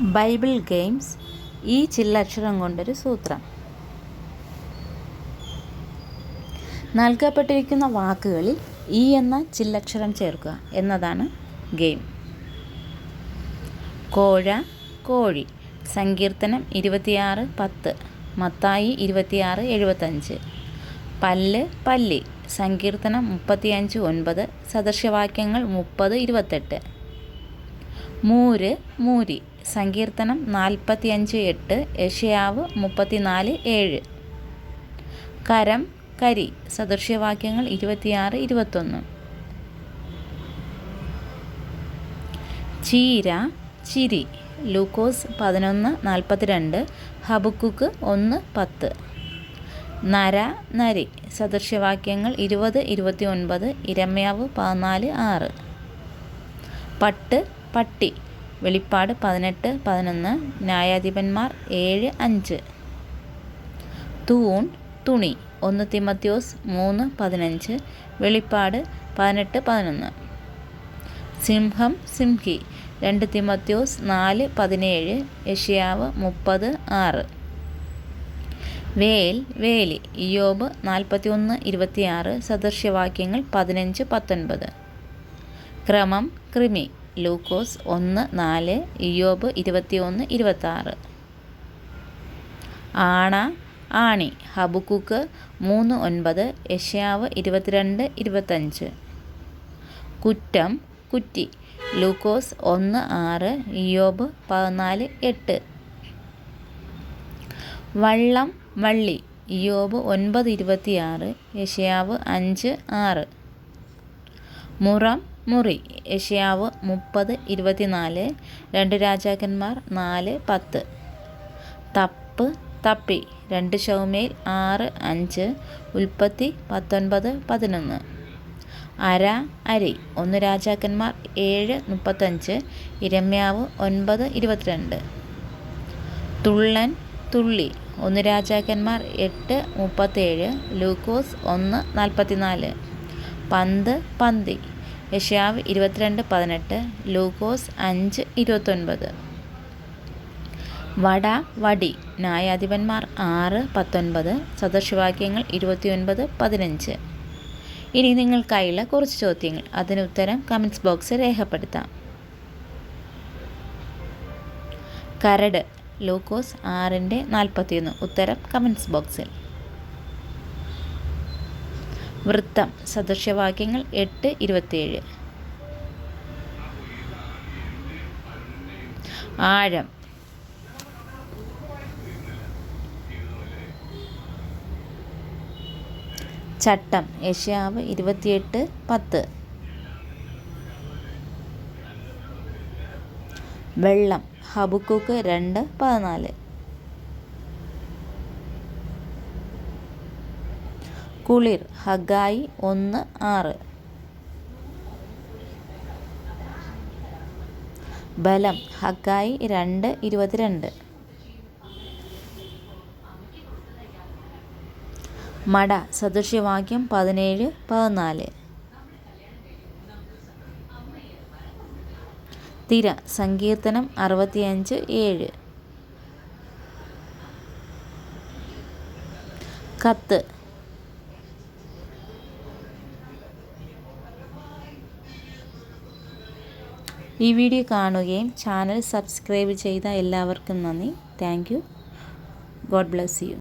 Bible games ഈ ചില്ലക്ഷരം കൊണ്ടൊരു സൂത്രം. നൽകപ്പെട്ടിരിക്കുന്ന വാക്കുകളിൽ ഈ എന്ന ചില്ലക്ഷരം ചേർക്കുക എന്നതാണ് ഗെയിം. കോഴ കോഴി. സങ്കീർത്തനം ഇരുപത്തിയാറ് പത്ത്. മത്തായി ഇരുപത്തിയാറ് എഴുപത്തഞ്ച്. പല്ല് പല്ലി. സങ്കീർത്തനം മുപ്പത്തിയഞ്ച് ഒൻപത്. സദൃശവാക്യങ്ങൾ മുപ്പത് ഇരുപത്തെട്ട്. മൂര് മൂരി. സങ്കീർത്തനം നാൽപ്പത്തിയഞ്ച് എട്ട് യഷയാവ് മുപ്പത്തിനാല് ഏഴ്. കരം കരി സദൃശ്യവാക്യങ്ങൾ ഇരുപത്തിയാറ് ഇരുപത്തൊന്ന്. ചീര ചിരി ലൂക്കോസ് പതിനൊന്ന് നാൽപ്പത്തിരണ്ട് ഹബുക്കുക്ക് ഒന്ന് പത്ത്. നര നരി സദൃശ്യവാക്യങ്ങൾ ഇരുപത് ഇരുപത്തി ഒൻപത് ഇരമ്യാവ് പതിനാല് ആറ്. പട്ട് പട്ടി. വെളിപ്പാട് പതിനെട്ട് പതിനൊന്ന് ന്യായാധിപന്മാർ ഏഴ് അഞ്ച്. തൂൺ തുണി ഒന്ന് തിമത്യോസ് മൂന്ന് പതിനഞ്ച്. വെളിപ്പാട് പതിനെട്ട് പതിനൊന്ന്. സിംഹം സിംഹി രണ്ട് തിമത്യോസ് നാല് പതിനേഴ്. യഷ്യാവ് മുപ്പത് ആറ്. വേൽ വേലി ഇയോബ് നാൽപ്പത്തി ഒന്ന് ഇരുപത്തിയാറ്. സദൃശ്യവാക്യങ്ങൾ പതിനഞ്ച് പത്തൊൻപത്. ക്രമം കൃമി. ലൂക്കോസ് ഒന്ന് നാല് ഇയോബ് ഇരുപത്തിയൊന്ന് ഇരുപത്താറ്. ആണ ആണി ഹബുക്കുക്ക് മൂന്ന് ഒൻപത് യഷ്യാവ് ഇരുപത്തിരണ്ട് ഇരുപത്തഞ്ച്. കുറ്റം കുറ്റി ലൂക്കോസ് ഒന്ന് ആറ് ഇയോബ് പതിനാല് എട്ട്. വള്ളം വള്ളി ഇയോബ് ഒൻപത് ഇരുപത്തിയാറ് യഷ്യാവ് അഞ്ച് ആറ്. മുറം മുറി യഷ്യാവ് മുപ്പത് ഇരുപത്തിനാല് രണ്ട് രാജാക്കന്മാർ നാല് പത്ത്. തപ്പ് തപ്പി രണ്ട് ഷൗമേൽ ആറ് അഞ്ച് ഉൽപ്പത്തി പത്തൊൻപത് പതിനൊന്ന്. അര അരി ഒന്ന് രാജാക്കന്മാർ ഏഴ് മുപ്പത്തഞ്ച് ഇരമ്യാവ് ഒൻപത് ഇരുപത്തിരണ്ട്. തുള്ളൻ തുള്ളി ഒന്ന് രാജാക്കന്മാർ എട്ട് മുപ്പത്തേഴ് ലൂക്കോസ് ഒന്ന് നാൽപ്പത്തിനാല്. പന്ത് പന്തി യഷ്യാവ് ഇരുപത്തിരണ്ട് പതിനെട്ട് ലൂക്കോസ് അഞ്ച് ഇരുപത്തൊൻപത്. വട വടി ന്യായാധിപന്മാർ ആറ് പത്തൊൻപത് സദൃശവാക്യങ്ങൾ ഇരുപത്തിയൊൻപത് പതിനഞ്ച്. ഇനി നിങ്ങൾക്കായുള്ള കുറച്ച് ചോദ്യങ്ങൾ. അതിന് ഉത്തരം കമൻസ് ബോക്സിൽ രേഖപ്പെടുത്താം. കരട് ലൂക്കോസ് ആറിന്റെ നാൽപ്പത്തിയൊന്ന്. ഉത്തരം കമൻസ് ബോക്സിൽ വൃത്തം. സദൃശ്യവാക്യങ്ങൾ എട്ട് ഇരുപത്തിയേഴ്. ആഴം. ചട്ടം. യഷ്യാവ് ഇരുപത്തിയെട്ട് പത്ത്. വെള്ളം. ഹബുക്കുക്ക് രണ്ട് പതിനാല്. കുളിർ ഹഗായി ഒന്ന് ആറ്. ബലം ഹഗായി രണ്ട് ഇരുപത്തിരണ്ട്. മട സദൃശ്യവാക്യം പതിനേഴ് പതിനാല്. തിര സങ്കീർത്തനം അറുപത്തിയഞ്ച് ഏഴ്. കത്ത് ഈ വീഡിയോ കാണുകയും ചാനൽ സബ്സ്ക്രൈബ് ചെയ്ത എല്ലാവർക്കും നന്ദി. Thank you. God bless you.